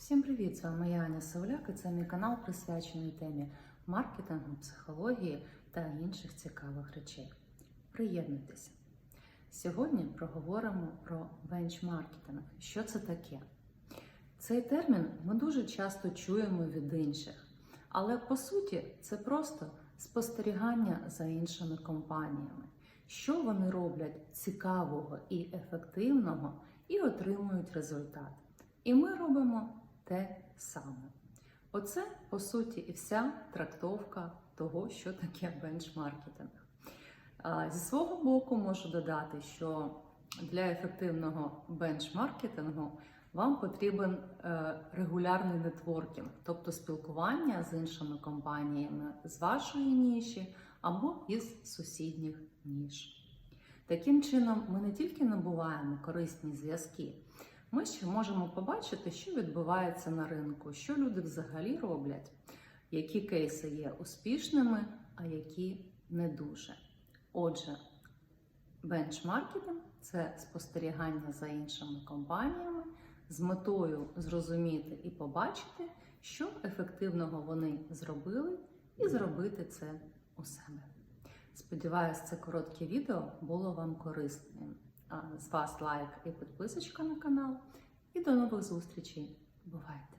Всім привіт! З вами я Аня Сауляк і це мій канал присвячений темі маркетингу, психології та інших цікавих речей. Приєднуйтеся! Сьогодні проговоримо про бенчмаркетинг. Що це таке? Цей термін ми дуже часто чуємо від інших, але по суті це просто спостерігання за іншими компаніями, що вони роблять цікавого і ефективного і отримують результат. І ми робимо те саме. Оце, по суті, і вся трактовка того, що таке бенчмаркетинг. Зі свого боку можу додати, що для ефективного бенчмаркетингу вам потрібен е, регулярний нетворкінг, тобто спілкування з іншими компаніями з вашої ніші або із сусідніх ніж. Таким чином, ми не тільки набуваємо корисні зв'язки, ми ще можемо побачити, що відбувається на ринку, що люди взагалі роблять, які кейси є успішними, а які не дуже. Отже, бенчмаркетинг це спостерігання за іншими компаніями з метою зрозуміти і побачити, що ефективного вони зробили, і зробити це у себе. Сподіваюсь, це коротке відео було вам корисним. З вас лайк і підписочка на канал. І до нових зустрічей. Бувайте!